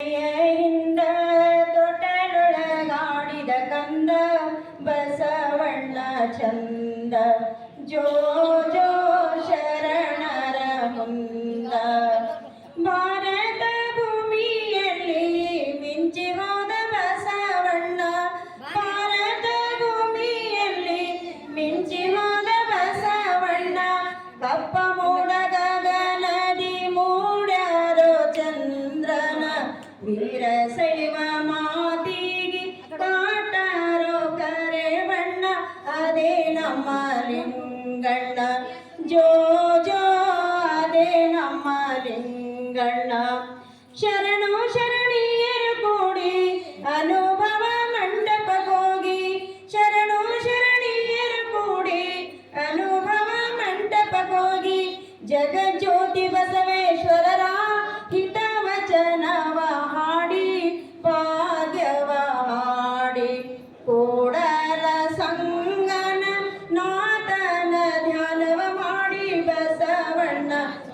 ಹಿಂದ ತೊಟಲೊಳಗಾಡಿದ ಕಂದ ಬಸವಣ್ಣ ಚಂದ. ಜೋ ಜೋ ಜೋ ಅದೇ ನಮ್ಮ ಲಿಂಗಣ್ಣ. ಶರಣು ಶರಣೀಯರು ಕೂಡಿ ಅನುಭವ ಮಂಟಪಗೋಗಿ ಶರಣು ಶರಣೀಯರು ಕೂಡಿ ಅನುಭವ ಮಂಟಪಗೋಗಿ ಜಗಜ್ಯೋತಿ ಬಸವೇಶ್ವರರ ಹಿತವಚನವ ಹಾಡಿ, ಭಾಗ್ಯವ ಹಾಡಿ. ಕೋಡಲ ಸಂಗನ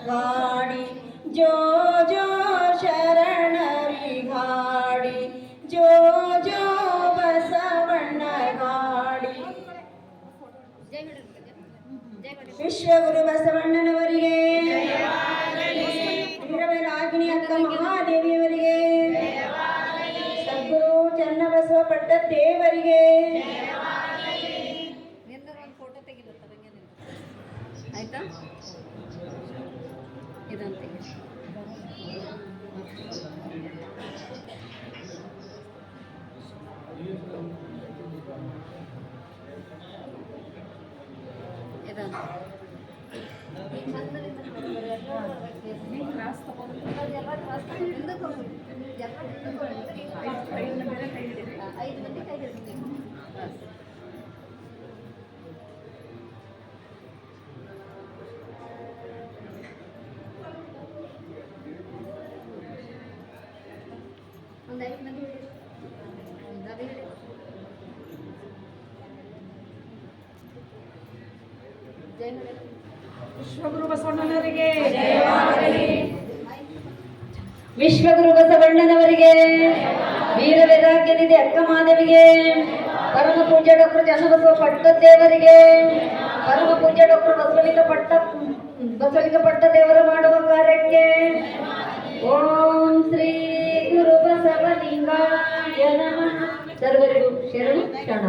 ಗಾಡಿ ಜೋ ಜೋ ಶರಣರಿ ಗಾಡಿ ಜೋ ಜೋ ಬಸವಣ್ಣ ಗಾಡಿ ವಿಶ್ವಗುರು ಬಸವಣ್ಣನವರಿಗೆ. ರಾಗಿಣಿ ಅಕ್ಕ ಮಹಾದೇವಿಯವರಿಗೆ. ಸದ್ಗುರು ಚನ್ನಬಸವ ಪಟ್ಟ ದೇವರಿಗೆ. ಆಯ್ತಾ? ಇದನ್ನು ತೆಗಿ ಇದನ್ನು ಐದು ಮಂದಿ ಹಿಡಿ ಜೈ ಮಳೆ ವಿಶ್ವಗುರು ಬಸವಣ್ಣನವರಿಗೆ. ವಿಶ್ವಗುರು ಬಸವಣ್ಣನವರಿಗೆ, ವೀರ ವೇದಾಗ್ಯನಿಧಿ ಅಕ್ಕ ಮಾಧವಿಗೆ ಪರಮ ಪೂಜ್ಯ ಡಾಕ್ಟರ್ ಚನ್ನಬಸವ ಪಟ್ಟದೇವರಿಗೆ, ಪರಮ ಪೂಜ್ಯ ಡಾಕ್ಟರ್ ಬಸವಲಿಂಗ ಪಟ್ಟ ಬಸವಲಿಂಗ ಪಟ್ಟ ದೇವರ ಮಾಡುವ ಸರ್ವರಿಗೂ ಶರಣು ಶರಣ